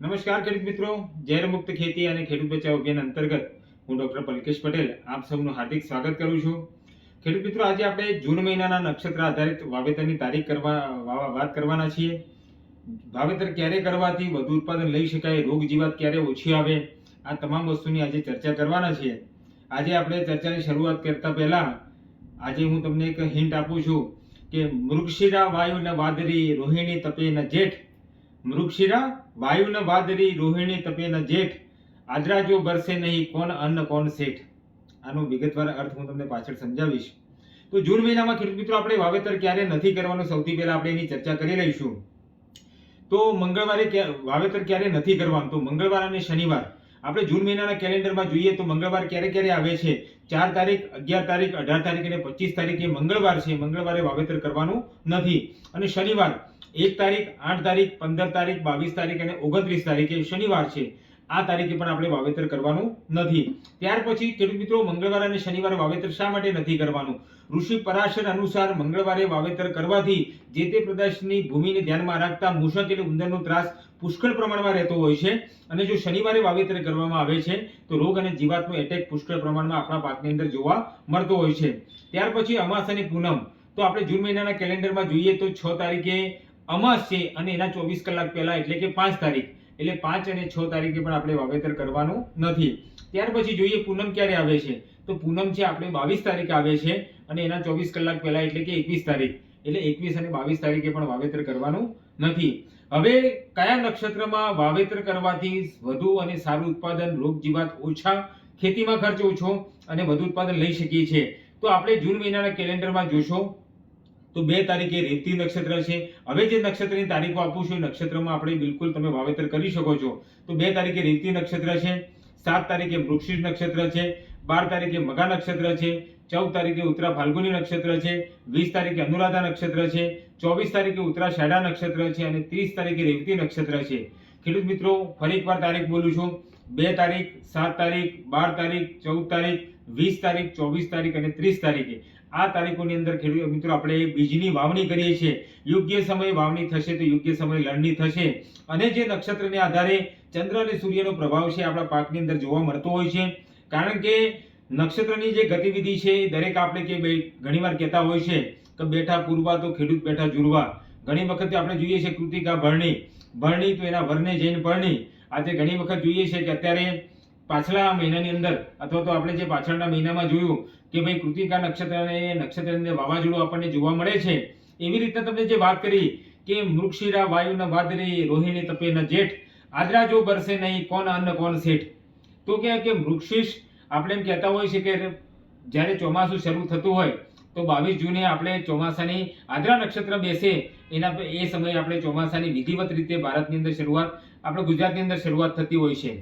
નમસ્કાર ખેડૂત મિત્રો ઝેર મુક્ત ખેતી અને ખેડૂત બચાવ અભિયાન અંતર્ગત હું ડોક્ટર પલકેશ પટેલ આપ સૌનું હાર્દિક સ્વાગત કરું છું. ખેડૂત મિત્રો, આજે આપણે જૂન મહિનાના નક્ષત્ર આધારિત વાવેતરની તારીખ કરવા વાત કરવાના છીએ. વાવેતર ક્યારે કરવાથી વધુ ઉત્પાદન લઈ શકાય, રોગ જીવાત ક્યારે ઓછી આવે, આ તમામ વસ્તુની આજે ચર્ચા કરવાના છીએ. આજે આપણે ચર્ચાની શરૂઆત કરતા પહેલા આજે હું તમને એક હિન્ટ આપું છું કે મૃગશિરા, વાયુ ને વાદરી રોહિણી તપે ને જેઠ મૃગશિરા, વાયુન વાદરી રોહિણી તપેન જેઠ આદરા જો બરસે નહીં, કોણ અન્ન, કોણ શેઠ? આનો વિગતવાર અર્થ હું તમને પાછળ સમજાવીશ. તો જૂન મહિનામાં ખેડૂત મિત્રો, આપણે વાવેતર ક્યારે નથી કરવાનું? સૌથી પહેલા આપણે એની ચર્ચા કરી લઈશું. તો મંગળવારે વાવેતર ક્યારે નથી કરવાનું? તો મંગળવાર અને શનિવાર. આપણે જૂન મહિનાના કેલેન્ડરમાં જોઈએ તો મંગળવાર ક્યારે ક્યારે આવે છે? ચાર તારીખ, અગિયાર તારીખ, અઢાર તારીખ અને પચીસ તારીખે મંગળવાર છે. મંગળવારે વાવેતર કરવાનું નથી. અને શનિવાર, એક તારીખ, આઠ તારીખ, પંદર તારીખ, બાવીસ તારીખ અને ઓગણત્રીસ તારીખે શનિવાર છે. આ તારીખે પણ આપણે વાવેતર કરવાનું નથી. ત્યાર પછી ખેડૂત મિત્રો, મંગળવાર અને શનિવારે વાવેતર શા માટે નથી કરવાનું? ઋષિ પરાશર અનુસાર મંગળવારે વાવેતર કરવાથી જે તે પ્રદેશની ભૂમિને ધ્યાનમાં રાખતા મૂષક એટલે ઉંદરનો ત્રાસ પુષ્કળ પ્રમાણમાં રહેતો હોય છે. અને જો શનિવારે વાવેતર કરવામાં આવે છે, તો રોગ અને જીવાતનો એટેક પુષ્કળ પ્રમાણમાં આપણા પાકની અંદર જોવા મળતો હોય છે. ત્યાર પછી અમાસ અને પૂનમ. તો આપણે જૂન મહિનાના કેલેન્ડરમાં જોઈએ તો છ તારીખે અમાસ છે અને એના ચોવીસ કલાક પહેલા એટલે કે પાંચ તારીખ. એટલે પાંચ અને છ તારીખે પણ આપણે વાવેતર કરવાનું નથી. ત્યાર પછી જોઈએ પૂનમ ક્યારે આવે છે. તો પૂનમ છે આપણે બાવીસ તારીખે આવે છે અને એના ચોવીસ કલાક પહેલા એટલે કે એકવીસ તારીખ. એટલે એકવીસ અને બાવીસ તારીખે પણ વાવેતર કરવાનું નથી. હવે કયા નક્ષત્રમાં વાવેતર કરવાથી વધુ અને સારું ઉત્પાદન રોગ જીવાત ઓછા ખેતીમાં ખર્ચ ઓછો અને વધુ ઉત્પાદન લઈ શકીએ છીએ? તો આપણે જૂન મહિનાના કેલેન્ડરમાં જોશો. તો બે તારીખે રેવતી નક્ષત્ર છે. હવે જે નક્ષત્રની તારીખો આપું છું એ નક્ષત્રમાં આપણે બિલકુલ તમે વાવેતર કરી શકો છો. તો બે તારીખે રેવતી નક્ષત્ર છે, સાત તારીખે વૃક્ષિત નક્ષત્ર છે, બાર તારીખે મગા નક્ષત્ર છે, ચૌદ તારીખે ઉત્તરા ફાલ્ગુની નક્ષત્ર છે, વીસ તારીખે અનુરાધા નક્ષત્ર છે, ચોવીસ તારીખે ઉત્તરાષાઢા નક્ષત્ર છે અને ત્રીસ તારીખે રેવતી નક્ષત્ર છે. ખેડૂત મિત્રો, ફરી એકવાર તારીખ બોલું છું. બે તારીખ, સાત તારીખ, બાર તારીખ, ચૌદ તારીખ, વીસ તારીખ, ચોવીસ તારીખ અને ત્રીસ તારીખે. આ તારીખોની અંદર ખેડૂત, મિત્રો, આપણે બીજની વાવણી કરીએ છીએ. યોગ્ય સમયે વાવણી થશે તો યોગ્ય સમયે લણણી થશે. અને જે નક્ષત્રને આધારે ચંદ્ર અને સૂર્યનો પ્રભાવ છે આપણા પાકની અંદર જોવા મળતો હોય છે. કારણ કે નક્ષત્રની જે ગતિવિધિ છે એ દરેક આપણે કે ઘણીવાર કહેતા હોય છે કે બેઠા પૂરવા તો ખેડૂત બેઠા જુરવા. ઘણી વખત આપણે જોઈએ છે કૃતિકા ભરણી. ભરણી તો એના વરને જઈને ભરણી. આજે ઘણી વખત જોઈએ છે કે અત્યારે પાછલા મહિનાની અંદર, અથવા તો આપણે જે પાછળના મહિનામાં જોયું કે ભાઈ કૃતિકા નક્ષત્રની અંદર વાવાઝોડું આપણને જોવા મળે છે, એવી રીતના તમને જે વાત કરી કે મૃક્ષિરા વાયુના વાદળી, રોહિણી તપે ન જેઠ, આદરા જો બરસે નહીં, કોણ અન્ન, કોણ શેઠ? તો કે કે વૃક્ષિશ આપણે એમ કહેતા હોય છે કે જ્યારે ચોમાસું શરૂ થતું હોય, તો બાવીસ જૂને આપણે ચોમાસાની આદ્રા નક્ષત્ર બેસે, એના એ સમયે આપણે ચોમાસાની વિધિવત રીતે ભારતની અંદર શરૂઆત, આપણે ગુજરાતની અંદર શરૂઆત થતી હોય છે.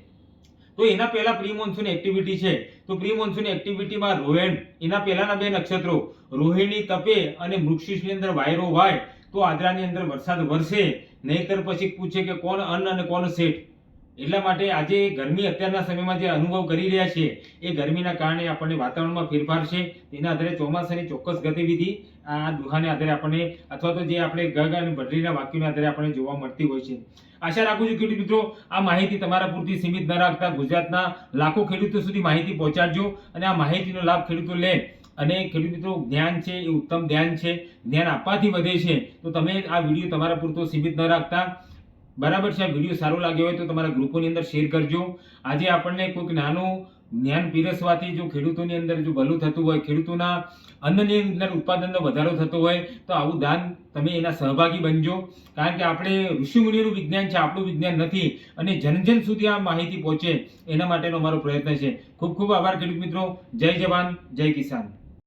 તો એના પહેલા પ્રી મોન્સૂન એક્ટિવિટી છે. તો પ્રી મોન્સૂન એક્ટિવિટીમાં રોહેણ એના પહેલાના બે નક્ષત્રો, રોહિણી તપે અને વૃક્ષિશની અંદર વાયરો વાય, તો આદરાની અંદર વરસાદ વરસે. નહીતર પછી પૂછે કે કોણ અન્ન અને કોણ શેઠ? એટલા માટે આજે ગરમી અત્યારના સમયમાં જે અનુભવ કરી રહ્યા છીએ એ ગરમીના કારણે આપણને વાતાવરણમાં ફેરફાર છે. તેના આધારે ચોમાસાની ચોક્કસ ગતિવિધિ આ દુહાને આધારે આપણને અથવા તો જે આપણે ગગ અને ભટરીના વાક્યોના આધારે આપણને જોવા મળતી હોય છે. આશા રાખું છું ખેડૂત મિત્રો, આ માહિતી તમારા પૂરતી સીમિત ન રાખતા ગુજરાતના લાખો ખેડૂતો સુધી માહિતી પહોંચાડજો અને આ માહિતીનો લાભ ખેડૂતો લે. અને ખેડૂત મિત્રો, જ્ઞાન છે, એ ઉત્તમ ધ્યાન છે. જ્ઞાન આપવાથી વધે છે. તો તમે આ વીડિયો તમારા પૂરતો સીમિત ન રાખતા. બરાબર છે આ વીડિયો સારો લાગ્યો હોય તો તમારા ગ્રુપોની અંદર શેર કરજો. આજે આપણને કોઈક નાનું જ્ઞાન પીરસવાથી જો ખેડૂતોની અંદર જો ભલું થતું હોય, ખેડૂતોના અન્નની અંદર ઉત્પાદનનો વધારો થતો હોય, તો આવું દાન તમે એના સહભાગી બનજો. કારણ કે આપણે ઋષિમુનિનું વિજ્ઞાન છે, આપણું વિજ્ઞાન નથી. અને જન જન સુધી આ માહિતી પહોંચે એના માટેનો મારો પ્રયત્ન છે. ખૂબ ખૂબ આભાર ખેડૂત મિત્રો. જય જવાન, જય કિસાન.